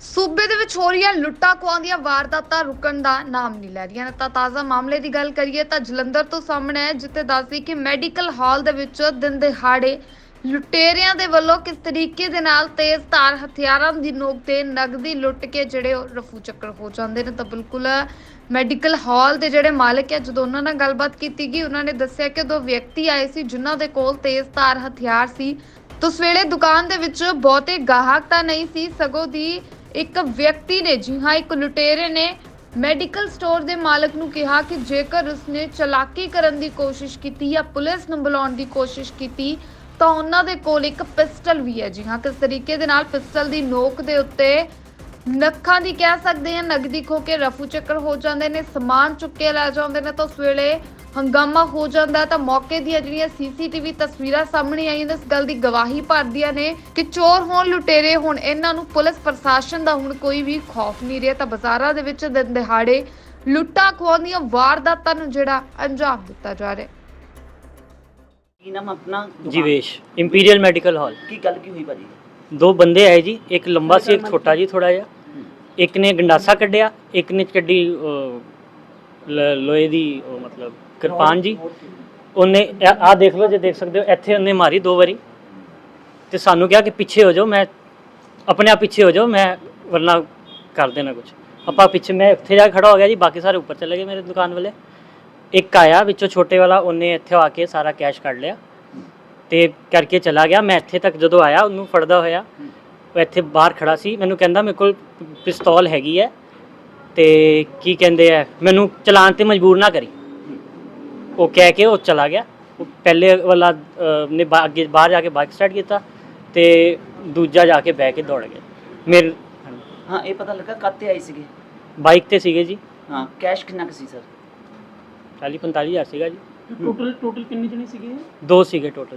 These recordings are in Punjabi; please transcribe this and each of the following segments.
ਸੂਬੇ ਦੇ ਵਿੱਚ ਹੋ ਰਹੀਆਂ ਲੁੱਟਾਂ ਖੋਹਾਂ ਦੀਆਂ ਵਾਰਦਾਤਾਂ ਰੁਕਣ ਦਾ ਨਾਮ ਨਹੀਂ ਲੈ ਰਹੀਆਂ ਤਾਂ ਤਾਜ਼ਾ ਮਾਮਲੇ ਦੀ ਗੱਲ ਕਰੀਏ ਤਾਂ ਜਲੰਧਰ ਤੋਂ ਸਾਹਮਣੇ ਹੈ ਜਿੱਥੇ ਦੱਸਦੀ ਕਿ ਮੈਡੀਕਲ ਹਾਲ ਦੇ ਵਿੱਚ ਦਿਨ ਦਿਹਾੜੇ ਲੁਟੇਰਿਆਂ ਦੇ ਵੱਲੋਂ ਕਿਸ ਤਰੀਕੇ ਦੇ ਨਾਲ ਤੇਜ਼ ਧਾਰ ਹਥਿਆਰਾਂ ਦੀ ਨੋਕ ਤੇ ਨਗਦੀ ਲੁੱਟ ਕੇ ਜਿਹੜੇ ਉਹ ਰਫੂ ਚੱਕਰ ਹੋ ਜਾਂਦੇ ਨੇ। ਤਾਂ ਬਿਲਕੁਲ ਮੈਡੀਕਲ ਹਾਲ ਦੇ ਜਿਹੜੇ ਮਾਲਕ ਹੈ ਜਦੋਂ ਉਹਨਾਂ ਨਾਲ ਗੱਲਬਾਤ ਕੀਤੀ ਗਈ, ਉਹਨਾਂ ਨੇ ਦੱਸਿਆ ਕਿ ਦੋ ਵਿਅਕਤੀ ਆਏ ਸੀ, ਜਿਨ੍ਹਾਂ ਦੇ ਕੋਲ ਤੇਜ਼ ਧਾਰ ਹਥਿਆਰ ਸੀ। ਤਾਂ ਸਵੇਲੇ ਦੁਕਾਨ ਦੇ ਵਿੱਚ ਬਹੁਤੇ ਗਾਹਕ ਤਾਂ ਨਹੀਂ ਸੀ, ਸਗੋਂ ਦੀ ਇੱਕ ਵਿਅਕਤੀ ਨੇ, ਜੀ ਹਾਂ, ਇੱਕ ਲੁਟੇਰੇ ਨੇ ਮੈਡੀਕਲ ਸਟੋਰ ਦੇ ਮਾਲਕ ਨੂੰ ਕਿਹਾ ਕਿ ਜੇਕਰ ਉਸਨੇ ਚਲਾਕੀ ਕਰਨ ਦੀ ਕੋਸ਼ਿਸ਼ ਕੀਤੀ ਜਾਂ ਪੁਲਿਸ ਨੂੰ ਬੁਲਾਉਣ ਦੀ ਕੋਸ਼ਿਸ਼ ਕੀਤੀ, ਤਾਂ ਉਹਨਾਂ ਦੇ ਕੋਲ ਇੱਕ ਪਿਸਟਲ ਵੀ ਹੈ। ਜੀ ਹਾਂ, ਕਿਸ ਤਰੀਕੇ ਦੇ ਨਾਲ ਪਿਸਟਲ ਦੀ ਨੋਕ ਦੇ ਉੱਤੇ ਨੱਖਾਂ ਦੀ ਕਹਿ ਸਕਦੇ ਹਾਂ, ਨਗਦੀ ਖੋ ਕੇ ਰਫੂ ਚੱਕਰ ਹੋ ਜਾਂਦੇ ਨੇ, ਸਮਾਨ ਚੁੱਕ ਕੇ ਲੈ ਜਾਂਦੇ ਨੇ, ਤਾਂ ਉਸ ਵੇਲੇ ਹੰਗਾਮਾ ਹੋ ਜਾਂਦਾ ਤਾਂ ਮੌਕੇ ਦੀਆਂ ਜਿਹੜੀਆਂ ਸੀਸੀਟੀਵੀ ਤਸਵੀਰਾਂ ਸਾਹਮਣੇ ਆਈਆਂ ਇਸ ਗੱਲ ਦੀ ਗਵਾਹੀ ਭਰਦੀਆਂ ਨੇ ਕਿ ਚੋਰ ਹੋਣ ਲੁਟੇਰੇ ਹੁਣ ਇਹਨਾਂ ਨੂੰ ਪੁਲਿਸ ਪ੍ਰਸ਼ਾਸਨ ਦਾ ਹੁਣ ਕੋਈ ਵੀ ਖੌਫ ਨਹੀਂ ਰਿਹਾ। ਤਾਂ ਬਾਜ਼ਾਰਾਂ ਦੇ ਵਿੱਚ ਦਿਨ ਦਿਹਾੜੇ ਲੁੱਟਾਂ ਖੋਹਾਂ ਵਾਰਦਾਤਾਂ ਨੂੰ ਜਿਹੜਾ ਅੰਜਾਮ ਦਿੱਤਾ ਜਾ ਰਿਹਾ ਕੀ ਮੈਡੀਕਲ ਹਾਲ ਕੀ ਗੱਲ ਕੀ ਹੋਈ ਭਾਜੀ? ਦੋ ਬੰਦੇ ਆਏ ਜੀ ਇੱਕ ਲੰਬਾ ਸੀ ਇੱਕ ਛੋਟਾ ਜੀ ਥੋੜਾ ਜਿਹਾ। ਇੱਕ ਨੇ ਗੰਡਾਸਾ ਕੱਢਿਆ ਇੱਕ ਨੇ ਕੱਢੀ ਲ- ਲੋਹੇ ਦੀ ਉਹ ਮਤਲਬ ਕਿਰਪਾਨ ਜੀ। ਉਹਨੇ ਆ ਦੇਖ ਲਓ ਜੇ ਦੇਖ ਸਕਦੇ ਹੋ, ਇੱਥੇ ਉਹਨੇ ਮਾਰੀ ਦੋ ਵਾਰੀ। ਤੇ ਸਾਨੂੰ ਕਿਹਾ ਕਿ ਪਿੱਛੇ ਹੋ ਜਾਓ, ਮੈਂ ਆਪਣੇ ਆਪ ਪਿੱਛੇ ਹੋ ਜਾਓ, ਮੈਂ ਵਰਨਾ ਕਰ ਦੇਣਾ ਕੁਝ ਆਪਾਂ ਪਿੱਛੇ ਮੈਂ ਇੱਥੇ ਜਾ ਕੇ ਖੜਾ ਹੋ ਗਿਆ ਜੀ, ਬਾਕੀ ਸਾਰੇ ਉੱਪਰ ਚਲੇ ਗਏ ਮੇਰੇ ਦੁਕਾਨ ਵਾਲੇ। ਇੱਕ ਆਇਆ ਵਿੱਚੋਂ ਛੋਟੇ ਵਾਲਾ, ਉਹਨੇ ਇੱਥੇ ਆ ਕੇ ਸਾਰਾ ਕੈਸ਼ ਕੱਢ ਲਿਆ। ਤੇ ਕਰਕੇ ਚਲਾ ਗਿਆ। ਮੈਂ ਇੱਥੇ ਤੱਕ ਜਦੋਂ ਆਇਆ, ਉਹਨੂੰ ਫੜਦਾ ਹੋਇਆ। ਉਹ ਇੱਥੇ ਬਾਹਰ ਖੜਾ ਸੀ। ਮੈਨੂੰ ਕਹਿੰਦਾ ਮੇਰੇ ਕੋਲ ਪਿਸਤੌਲ ਹੈਗੀ ਹੈ। ਤੇ ਕੀ ਕਹਿੰਦੇ ਆ ਮੈਨੂੰ ਚਲਾਨ ਤੇ ਮਜਬੂਰ ਨਾ ਕਰੀ। ਉਹ ਕਹਿ ਕੇ ਉਹ ਚਲਾ ਗਿਆ। ਉਹ ਪਹਿਲੇ ਵਾਲਾ ਅਹ, ਨੇ ਬਾ- ਅੱਗੇ ਬਾਹਰ ਜਾ ਕੇ ਬਾਈਕ ਸਟਾਰਟ ਕੀਤਾ ਤੇ ਦੂਜਾ ਜਾ ਕੇ ਬਹਿ ਕੇ ਦੌੜ ਗਿਆ। ਮੇਰੇ ਹਾਂ ਇਹ ਪਤਾ ਲੱਗਾ ਕਾਤੇ ਆਏ ਸੀਗੇ? ਬਾਈਕ ਤੇ ਸੀਗੇ ਜੀ। ਹਾਂ ਕੈਸ਼ ਕਿੰਨਾ ਕੁ ਸੀ ਸਰ 40 45000 ਸੀਗਾ ਜੀ। ਟੋਟਲ ਟੋਟਲ ਕਿੰਨੇ ਜਣੇ ਸੀਗੇ ਦੋ ਸੀਗੇ ਟੋਟਲ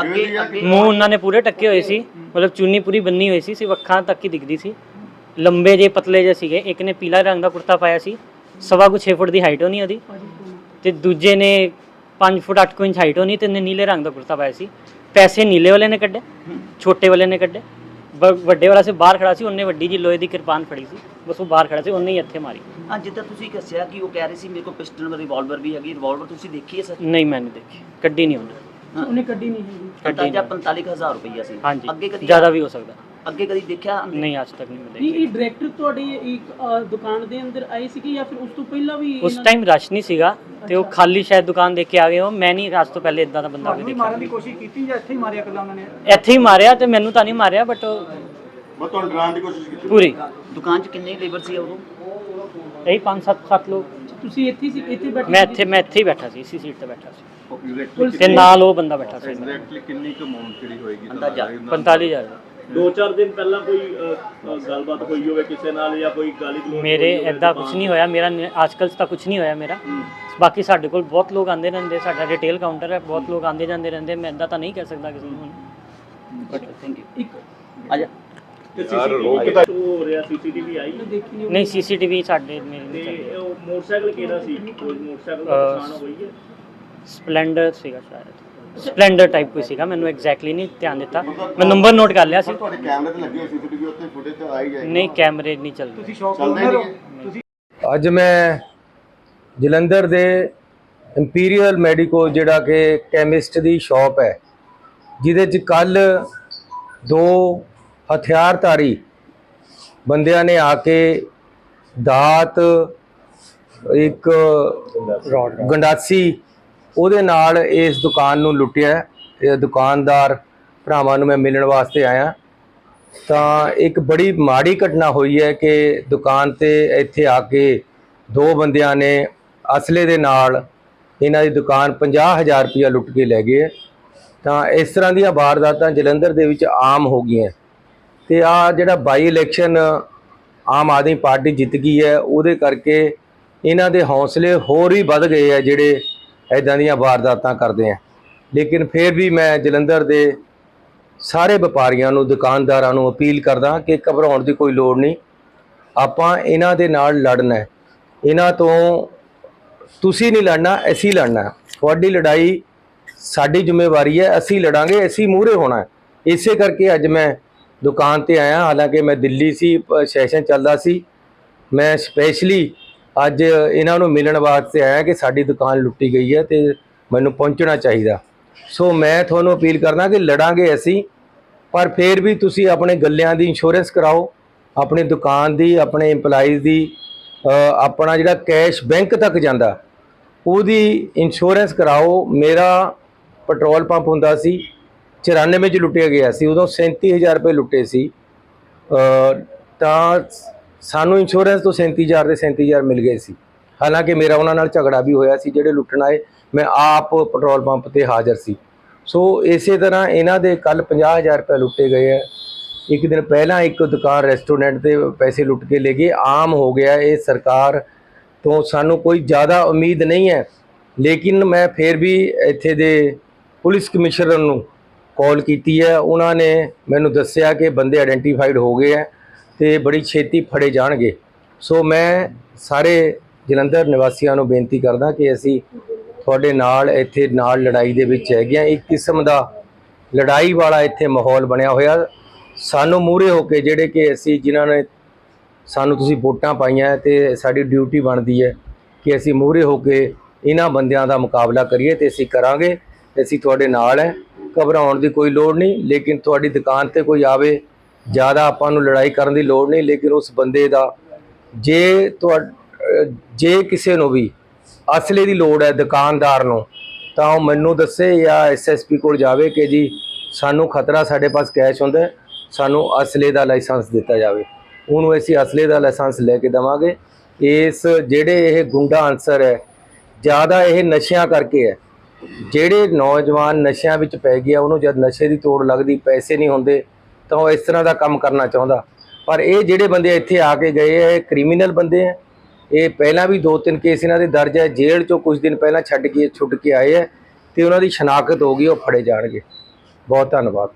ਅੱਗੇ ਅੱਗੇ। ਮੂੰਹ ਉਹਨਾਂ ਨੇ ਪੂਰੇ ਟੱਕੇ ਹੋਏ ਸੀ। ਮਤਲਬ ਚੁੰਨੀ ਪੂਰੀ ਬੰਨੀ ਹੋਈ ਸੀ ਸਿਰਫ ਅੱਖਾਂ ਤੱਕ ਹੀ ਦਿਖਦੀ ਸੀ। ਲੰਬੇ ਜੇ ਪਤਲੇ ਜੇ ਸੀਗੇ। ਇੱਕ ਨੇ ਪੀਲਾ ਰੰਗ ਦਾ ਕੁੜਤਾ ਪਾਇਆ ਸੀ। ਸਵਾ ਕੁ 6 ਫੁੱਟ ਦੀ ਹਾਈਟ ਹੋਣੀ ਉਹਦੀ। ਤੇ ਦੂਜੇ ਨੇ 5 ਫੁੱਟ 8 ਇੰਚ ਹਾਈਟ ਹੋਣੀ ਤੇ ਉਹਨੇ ਨੀਲੇ ਰੰਗ ਦਾ ਕੁੜਤਾ ਪਾਇਆ ਸੀ। ਪੈਸੇ ਨੀਲੇ ਵਾਲੇ ਨੇ ਕੱਢੇ ਛੋਟੇ ਵਾਲੇ ਨੇ ਕੱਢੇ। ਵੱਡੇ ਵਾਲਾ ਸੀ ਬਾਹਰ ਖੜਾ ਸੀ ਉਹਨੇ ਵੱਡੀ ਜੀ ਲੋਹੇ ਦੀ ਕਿਰਪਾਨ ਫੜੀ ਸੀ। ਬਸ ਉਹ ਬਾਹਰ ਖੜਾ ਸੀ ਉਹਨੇ ਹੀ ਇੱਥੇ ਮਾਰੀ। ਹਾਂ ਜਿੱਦਾਂ ਤੁਸੀਂ ਦੱਸਿਆ ਕਿ ਉਹ ਕਹਿ ਰਹੇ ਸੀ ਮੇਰੇ ਕੋਲ ਪਿਸਟਲ ਰਿਵਾਲਵਰ ਵੀ ਹੈਗੀ ਰਿਵਾਲਵਰ ਤੁਸੀਂ ਦੇਖੀ ਹੈ ਸਰ? ਨਹੀਂ ਮੈਂ ਨਹੀਂ ਦੇਖੀ। ਕੱਢੀ ਨਹੀਂ ਉਹਨੇ। ਉਹਨੇ ਕੱਢੀ ਨਹੀਂ ਹੈਗੀ। ਕੱਢੀ ਨਹੀਂ। 45000 ਰੁਪਈਆ ਸੀ। ਹਾਂਜੀ ਅੱਗੇ ਕਦੀ ਜ਼ਿਆਦਾ ਵੀ ਹੋ ਸਕਦਾ। ਅੱਗੇ ਕਦੀ ਦੇਖਿਆ ਨਹੀਂ ਅੱਜ ਤੱਕ ਨਹੀਂ ਮਿਲੇ ਨਹੀਂ ਇਹ ਡਾਇਰੈਕਟਰ ਤੁਹਾਡੀ ਇੱਕ ਦੁਕਾਨ ਦੇ ਅੰਦਰ ਆਏ ਸੀਗੇ ਜਾਂ ਫਿਰ ਉਸ ਤੋਂ ਪਹਿਲਾਂ ਵੀ ਉਸ ਟਾਈਮ ਰਸ਼ ਨਹੀਂ ਸੀਗਾ ਤੇ ਉਹ ਖਾਲੀ ਸ਼ਾਇਦ ਦੁਕਾਨ ਦੇਖ ਕੇ ਆ ਗਏ ਹੋ ਮੈਂ ਨਹੀਂ ਰਸ਼ ਤੋਂ ਪਹਿਲੇ ਇਦਾਂ ਦਾ ਬੰਦਾ ਵੀ ਦੇਖਿਆ ਮਾਰਨ ਦੀ ਕੋਸ਼ਿਸ਼ ਕੀਤੀ ਜਾਂ ਇੱਥੇ ਹੀ ਮਾਰਿਆ ਕੱਲਾ ਉਹਨਾਂ ਨੇ? ਇੱਥੇ ਹੀ ਮਾਰਿਆ ਤੇ ਮੈਨੂੰ ਤਾਂ ਨਹੀਂ ਮਾਰਿਆ ਬਟ ਮੈਂ ਤੁਹਾਨੂੰ ਡਰਾਉਣ ਦੀ ਕੋਸ਼ਿਸ਼ ਕੀਤੀ। ਪੂਰੀ। ਦੁਕਾਨ 'ਚ ਕਿੰਨੇ ਲੇਬਰ ਸੀ ਉਦੋਂ? ਇਹੀ 5 7 7 ਲੋਕ। ਤੁਸੀਂ ਇੱਥੇ ਸੀ ਇੱਥੇ ਬੈਠੇ ਮੈਂ ਇੱਥੇ ਮੈਂ ਇੱਥੇ ਹੀ ਬੈਠਾ ਸੀ ਇਸੀ ਸੀਟ ਤੇ ਬੈਠਾ ਸੀ। ਤੇ ਨਾਲ ਉਹ ਬੰਦਾ ਬੈਠਾ ਸੀ। ਕਿੰਨੀ ਕੁ ਅਮਾਉਂਟ ਜਿਹੜੀ ਹੋਏਗੀ 45000 ਹਜ਼ਾਰ। 2-4 ਦਿਨ ਪਹਿਲਾਂ ਕੋਈ ਅ, ਅ, ਗੱਲਬਾਤ ਹੋਈ ਹੋਵੇ ਕਿਸੇ ਨਾਲ ਜਾਂ ਕੋਈ ਗਾਲੀ ਗਲੋਚ ਮੇਰੇ ਹੋਈ ਹੋਵੇ ਐਦਾਂ ਤਾਂ- ਕੁਝ ਨਹੀਂ ਹੋਇਆ ਮੇਰਾ ਅੱਜਕੱਲ ਤਾਂ ਕੁਝ ਨਹੀਂ ਹੋਇਆ ਮੇਰਾ। ਹੂੰ, ਬਾਕੀ ਸਾਡੇ ਕੋਲ ਬਹੁਤ ਲੋਕ ਆਉਂਦੇ ਰਹਿੰਦੇ ਸਾਡਾ ਰਿਟੇਲ ਕਾਊਂਟਰ ਹੈ ਬਹੁਤ ਲੋਕ ਆਉਂਦੇ ਜਾਂਦੇ ਰਹਿੰਦੇ ਮੈਂ ਐਦਾਂ ਤਾਂ ਨਹੀਂ ਕਹਿ ਸਕਦਾ ਕਿਸੇ ਨੂੰ ਥੈਂਕ ਯੂ ਇੱਕ ਆਜਾ। ਤੇ ਯਾਰ, ਲੋਕ ਸੀਸੀਟੀਵੀ ਤਾਂ- ਹੋ ਰਿਹਾ ਸੀਸੀਟੀਵੀ ਆਈ? ਦੇਖੀ ਨਹੀਂ ਸੀਸੀਟੀਵੀ ਸਾਡੇ ਮੇਰੇ ਤੇ ਨਹੀਂ ਚੱਲਦੀ। ਇਹ ਉਹ ਮੋਟਰਸਾਈਕਲ ਕਿਹੜਾ ਸੀ? ਕੋਈ ਮੋਟਰਸਾਈਕਲ ਦਾ ਅ, ਪਛਾਣ ਹੋਈ ਹੈ? ਸਪਲੈਂਡਰ ਸੀਗਾ ਸ਼ਾਇਦ। ਸਪਲੈਂਡਰ ਟਾਈਪ ਕੋਈ ਸੀਗਾ ਮੈਨੂੰ ਐਗਜ਼ੈਕਟਲੀ ਨਹੀਂ ਧਿਆਨ ਦਿੱਤਾ। ਮੈਂ ਨੰਬਰ ਨੋਟ ਕਰ ਲਿਆ ਸੀ। ਤੁਹਾਡੇ ਕੈਮਰੇ ਤੇ ਲੱਗੇ ਹੋਏ ਸੀਸੀਟੀਵੀ ਉੱਤੇ ਫੁਟੇਜ ਤਾਂ ਆ ਹੀ ਜਾਏਗੀ। ਨਹੀਂ ਕੈਮਰੇ ਨਹੀਂ ਚੱਲਦੇ। ਤੁਸੀਂ ਸ਼ੌਪ ਹੀ। ਅੱਜ ਮੈਂ ਜਲੰਧਰ ਦੇ ਇੰਪੀਰੀਅਲ ਮੈਡੀਕੋ ਜਿਹੜਾ ਕਿ ਕੈਮਿਸਟ ਦੀ ਸ਼ਾਪ ਹੈ ਜਿਹਦੇ ਚ ਕੱਲ ਦੋ ਹਥਿਆਰਧਾਰੀ ਬੰਦਿਆਂ ਨੇ ਆ ਕੇ ਦਾਤ ਇੱਕ ਗੰਡਾਸੀ ਉਹਦੇ ਨਾਲ ਇਸ ਦੁਕਾਨ ਨੂੰ ਲੁੱਟਿਆ ਇਹ ਦੁਕਾਨਦਾਰ ਭਰਾਵਾਂ ਨੂੰ ਮੈਂ ਮਿਲਣ ਵਾਸਤੇ ਆਇਆ। ਤਾਂ ਇੱਕ ਬੜੀ ਮਾੜੀ ਘਟਨਾ ਹੋਈ ਹੈ ਕਿ ਦੁਕਾਨ ਤੇ ਇੱਥੇ ਆ ਕੇ ਦੋ ਬੰਦਿਆਂ ਨੇ ਅਸਲੇ ਦੇ ਨਾਲ ਇਹਨਾਂ ਦੀ ਦੁਕਾਨ 50000 ਰੁਪਇਆ ਲੁੱਟ ਕੇ ਲੈ ਗਏ। ਤਾਂ ਇਸ ਤਰ੍ਹਾਂ ਦੀਆਂ ਵਾਰਦਾਤਾਂ ਜਲੰਧਰ ਦੇ ਵਿੱਚ ਆਮ ਹੋ ਗਈਆਂ। ਤੇ ਆ ਜਿਹੜਾ ਬਾਈ ਇਲੈਕਸ਼ਨ ਆਮ ਆਦਮੀ ਪਾਰਟੀ ਜਿੱਤ ਗਈ ਹੈ, ਉਹਦੇ ਕਰਕੇ ਇਹਨਾਂ ਦੇ ਹੌਸਲੇ ਹੋਰ ਹੀ ਵੱਧ ਗਏ ਆ ਜਿਹੜੇ ਐਦਾਂ ਦੀਆਂ ਵਾਰਦਾਤਾਂ ਕਰਦੇ ਆ। ਲੇਕਿਨ ਫਿਰ ਵੀ ਮੈਂ ਜਲੰਧਰ ਦੇ ਸਾਰੇ ਵਪਾਰੀਆਂ ਨੂੰ, ਦੁਕਾਨਦਾਰਾਂ ਨੂੰ ਅਪੀਲ ਕਰਦਾ ਕਿ ਘਬਰਾਉਣ ਦੀ ਕੋਈ ਲੋੜ ਨਹੀਂ। ਆਪਾਂ ਇਹਨਾਂ ਦੇ ਨਾਲ ਲੜਨਾ ਹੈ। ਇਹਨਾਂ ਤੋਂ ਤੁਸੀਂ ਨਹੀਂ ਲੜਨਾ, ਅਸੀਂ ਲੜਨਾ ਤੁਹਾਡੀ ਲੜਾਈ ਸਾਡੀ ਜ਼ਿੰਮੇਵਾਰੀ ਹੈ, ਅਸੀਂ ਲੜਾਂਗੇ, ਅਸੀਂ ਮੂਹਰੇ ਹੋਣਾ ਇਸੇ ਕਰਕੇ ਅੱਜ ਮੈਂ ਦੁਕਾਨ ਤੇ ਆਇਆ। ਹਾਲਾਂਕਿ ਮੈਂ ਦਿੱਲੀ ਸੀ ਸੈਸ਼ਨ ਚੱਲਦਾ ਸੀ। ਮੈਂ ਸਪੈਸ਼ਲੀ ਅੱਜ ਇਹਨਾਂ ਨੂੰ ਮਿਲਣ ਵਾਸਤੇ ਆਇਆ ਕਿ ਸਾਡੀ ਦੁਕਾਨ ਲੁੱਟੀ ਗਈ ਹੈ ਤੇ ਮੈਨੂੰ ਪਹੁੰਚਣਾ ਚਾਹੀਦਾ। ਸੋ ਮੈਂ ਤੁਹਾਨੂੰ ਅਪੀਲ ਕਰਨਾ ਕਿ ਲੜਾਂਗੇ ਅਸੀਂ, ਪਰ ਫਿਰ ਵੀ ਤੁਸੀਂ ਆਪਣੇ ਗੱਲਿਆਂ ਦੀ ਇੰਸ਼ੋਰੈਂਸ ਕਰਾਓ, ਆਪਣੀ ਦੁਕਾਨ ਦੀ, ਆਪਣੇ EMPLOYEES ਦੀ ਆਪਣਾ ਜਿਹੜਾ ਕੈਸ਼ ਬੈਂਕ ਤੱਕ ਜਾਂਦਾ, ਉਹਦੀ ਇੰਸ਼ੋਰੈਂਸ ਕਰਾਓ। ਮੇਰਾ ਪੈਟਰੋਲ ਪੰਪ ਹੁੰਦਾ ਸੀ 94 ਚ ਲੁੱਟਿਆ ਗਿਆ ਸੀ, ਉਦੋਂ 37000 ਰੁਪਏ ਲੁੱਟੇ ਸੀ। ਤਾਂ ਸਾਨੂੰ ਇੰਸ਼ੋਰੈਂਸ ਤੋਂ 37000 ਦੇ 37000 ਮਿਲ ਗਏ ਸੀ। ਹਾਲਾਂਕਿ ਮੇਰਾ ਉਹਨਾਂ ਨਾਲ ਝਗੜਾ ਵੀ ਹੋਇਆ ਸੀ, ਜਿਹੜੇ ਲੁੱਟਣ ਆਏ, ਮੈਂ ਆਪ ਪੈਟਰੋਲ ਪੰਪ ਤੇ ਹਾਜ਼ਰ ਸੀ। ਸੋ ਇਸੇ ਤਰ੍ਹਾਂ ਇਹਨਾਂ ਦੇ ਕੱਲ 50000 ਰੁਪਏ ਲੁੱਟੇ ਗਏ ਹੈ ਇੱਕ ਦਿਨ ਪਹਿਲਾਂ ਇੱਕ ਦੁਕਾਨ ਰੈਸਟੋਰੈਂਟ ਤੇ ਪੈਸੇ ਲੁੱਟ ਕੇ ਲੈ ਗਏ। ਆਮ ਹੋ ਗਿਆ ਇਹ ਸਰਕਾਰ ਤੋਂ ਸਾਨੂੰ ਕੋਈ ਜ਼ਿਆਦਾ ਉਮੀਦ ਨਹੀਂ ਹੈ। ਲੇਕਿਨ ਮੈਂ ਫਿਰ ਵੀ ਇੱਥੇ ਦੇ ਪੁਲਿਸ ਕਮਿਸ਼ਨਰ ਨੂੰ ਕਾਲ ਕੀਤੀ ਹੈ। ਉਹਨਾਂ ਨੇ ਮੈਨੂੰ ਦੱਸਿਆ ਕਿ ਬੰਦੇ ਆਇਡੈਂਟੀਫਾਈਡ ਹੋ ਗਏ ਹੈ। ਤੇ ਬੜੀ ਛੇਤੀ ਫੜੇ ਜਾਣਗੇ। ਸੋ ਮੈਂ ਸਾਰੇ ਜਲੰਧਰ ਨਿਵਾਸੀਆਂ ਨੂੰ ਬੇਨਤੀ ਕਰਦਾ ਕਿ ਅਸੀਂ ਤੁਹਾਡੇ ਨਾਲ ਇੱਥੇ ਨਾਲ ਲੜਾਈ ਦੇ ਵਿੱਚ ਹੈਗੇ ਹਾਂ। ਇੱਕ ਕਿਸਮ ਦਾ ਲੜਾਈ ਵਾਲਾ ਇੱਥੇ ਮਾਹੌਲ ਬਣਿਆ ਹੋਇਆ। ਸਾਨੂੰ ਮੂਹਰੇ ਹੋ ਕੇ ਜਿਹੜੇ ਕਿ ਅਸੀਂ ਜਿਨ੍ਹਾਂ ਨੇ ਸਾਨੂੰ ਤੁਸੀਂ ਵੋਟਾਂ ਪਾਈਆਂ ਤੇ ਸਾਡੀ ਡਿਊਟੀ ਬਣਦੀ ਹੈ ਕਿ ਅਸੀਂ ਮੂਹਰੇ ਹੋ ਕੇ ਇਹਨਾਂ ਬੰਦਿਆਂ ਦਾ ਮੁਕਾਬਲਾ ਕਰੀਏ ਤੇ ਅਸੀਂ ਕਰਾਂਗੇ। ਅਸੀਂ ਤੁਹਾਡੇ ਨਾਲ ਹੈ। ਘਬਰਾਉਣ ਦੀ ਕੋਈ ਲੋੜ ਨਹੀਂ, ਲੇਕਿਨ ਤੁਹਾਡੀ ਦੁਕਾਨ ਤੇ ਕੋਈ ਆਵੇ ਜ਼ਿਆਦਾ ਆਪਾਂ ਨੂੰ ਲੜਾਈ ਕਰਨ ਦੀ ਲੋੜ ਨਹੀਂ, ਲੇਕਿਨ ਉਸ ਬੰਦੇ ਦਾ ਜੇ ਤੁਹਾ, ਜੇ ਕਿਸੇ ਨੂੰ ਵੀ ਅਸਲੇ ਦੀ ਲੋੜ ਹੈ ਦੁਕਾਨਦਾਰ ਨੂੰ, ਤਾਂ ਉਹ ਮੈਨੂੰ ਦੱਸੇ ਜਾਂ ਐਸਐਸਪੀ ਕੋਲ ਜਾਵੇ ਕਿ ਜੀ ਸਾਨੂੰ ਖਤਰਾ ਸਾਡੇ ਪਾਸ ਕੈਸ਼ ਹੁੰਦਾ ਸਾਨੂੰ ਅਸਲੇ ਦਾ ਲਾਇਸੈਂਸ ਦਿੱਤਾ ਜਾਵੇ। ਉਹਨੂੰ ਅਸੀਂ ਅਸਲੇ ਦਾ ਲਾਇਸੈਂਸ ਲੈ ਕੇ ਦੇਵਾਂਗੇ। ਇਸ ਜਿਹੜੇ ਇਹ ਗੁੰਡਾ ਅਨਸਰ ਹੈ, ਜ਼ਿਆਦਾ ਇਹ ਨਸ਼ਿਆਂ ਕਰਕੇ ਹੈ। ਜਿਹੜੇ ਨੌਜਵਾਨ ਨਸ਼ਿਆਂ ਵਿੱਚ ਪੈ ਗਿਆ, ਉਹਨੂੰ ਜਦ ਨਸ਼ੇ ਦੀ ਤੋੜ ਲੱਗਦੀ, ਪੈਸੇ ਨਹੀਂ ਹੁੰਦੇ ਤਾਂ ਉਹ ਇਸ ਤਰ੍ਹਾਂ ਦਾ ਕੰਮ ਕਰਨਾ ਚਾਹੁੰਦਾ। ਪਰ ਇਹ ਜਿਹੜੇ ਬੰਦੇ ਇੱਥੇ ਆ ਕੇ ਗਏ ਹੈ ਇਹ ਕ੍ਰਿਮੀਨਲ ਬੰਦੇ ਹੈ ਇਹ ਪਹਿਲਾਂ ਵੀ ਦੋ ਤਿੰਨ ਕੇਸ ਇਹਨਾਂ ਦੇ ਦਰਜ ਹੈ ਜੇਲ੍ਹ ਚੋਂ ਕੁਝ ਦਿਨ ਪਹਿਲਾਂ ਛੱਡ ਕੇ, ਛੁੱਟ ਕੇ ਆਏ ਹੈ ਤੇ ਉਹਨਾਂ ਦੀ ਸ਼ਨਾਖਤ ਹੋ ਗਈ, ਉਹ ਫੜੇ ਜਾਣਗੇ। ਬਹੁਤ ਧੰਨਵਾਦ।